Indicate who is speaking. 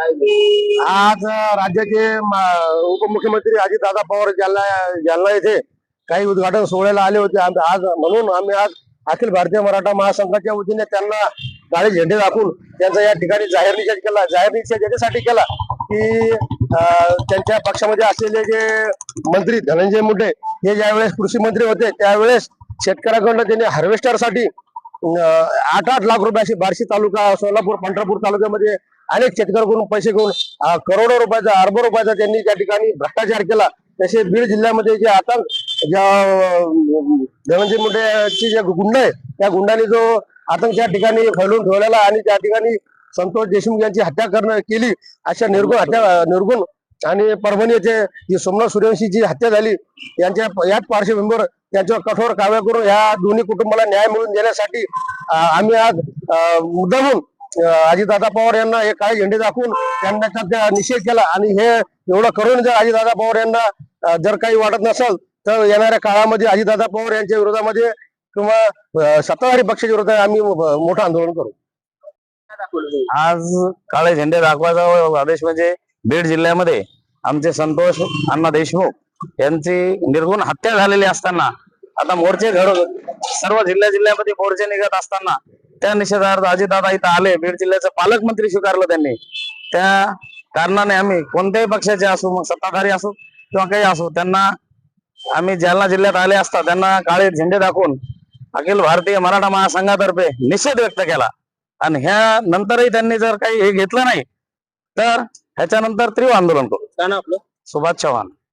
Speaker 1: आज राज्याचे उपमुख्यमंत्री अजितदादा पवार जालना जालना येथे काही उद्घाटन सोहळ्याला आले होते. आज म्हणून आम्ही आज अखिल भारतीय मराठा महासंघाच्या वतीने त्यांना काळे झेंडे दाखवून त्यांचा या ठिकाणी जाहीर निषेध केला. जाहीर निषेध याच्यासाठी केला की त्यांच्या पक्षामध्ये असलेले जे मंत्री धनंजय मुंडे हे ज्यावेळेस कृषी मंत्री होते त्यावेळेस शेतकऱ्याकडनं त्यांनी हार्वेस्टरसाठी आठ आठ लाख रुपयाची बार्शी तालुका सोलापूर पंढरपूर तालुक्यामध्ये अनेक शेतकऱ्यांकडून पैसे घेऊन करोडो रुपयाचा अर्ब रुपयाचा त्यांनी त्या ठिकाणी भ्रष्टाचार केला. तसे बीड जिल्ह्यामध्ये जे आतंक ज्या धनंजय मुंडेची जे गुंड आहे त्या गुंडाने जो आतंक त्या ठिकाणी फैलून ठेवलेला आणि त्या ठिकाणी संतोष देशमुख यांची हत्या करणं केली अशा निर्गुण हत्या निर्गुण आणि परभणी येथे जी सोमनाथ सूर्यवंशीची हत्या झाली यांच्या याच पार्श्वभूमीवर त्यांच्यावर कठोर कारवाई करून ह्या दोन्ही कुटुंबाला न्याय मिळवून देण्यासाठी आम्ही आज मुद्दामून अजितदादा पवार यांना हे काळे झेंडे दाखवून त्यांना त्याचा निषेध केला. आणि हे एवढं करून जर अजितदादा पवार यांना जर काही वाटत नसेल तर येणाऱ्या काळामध्ये अजितदादा पवार यांच्या विरोधामध्ये किंवा सत्ताधारी पक्षाच्या विरोधात आम्ही मोठं आंदोलन करू.
Speaker 2: आज काळे झेंडे दाखवायचा आदेश म्हणजे बीड जिल्ह्यामध्ये आमचे संतोष अण्णा देशमुख यांची निर्गुण हत्या झालेली असताना आता मोर्चे घड सर्व जिल्ह्या जिल्ह्यामध्ये मोर्चे निघत असताना त्या निषेधार्थ अजितदादा इथं आले. बीड जिल्ह्याचं पालकमंत्री स्वीकारलं त्यांनी. त्या कारणाने आम्ही कोणत्याही पक्षाचे असू मग सत्ताधारी असो किंवा काही असो त्यांना आम्ही जालना जिल्ह्यात आले असता त्यांना काळे झेंडे दाखवून अखिल भारतीय मराठा महासंघातर्फे निषेध व्यक्त केला. आणि ह्या नंतरही त्यांनी जर काही हे घेतलं नाही तर ह्याच्यानंतर तीव्र आंदोलन करू.
Speaker 1: काय ना आपलं?
Speaker 2: सुभाष चव्हाण.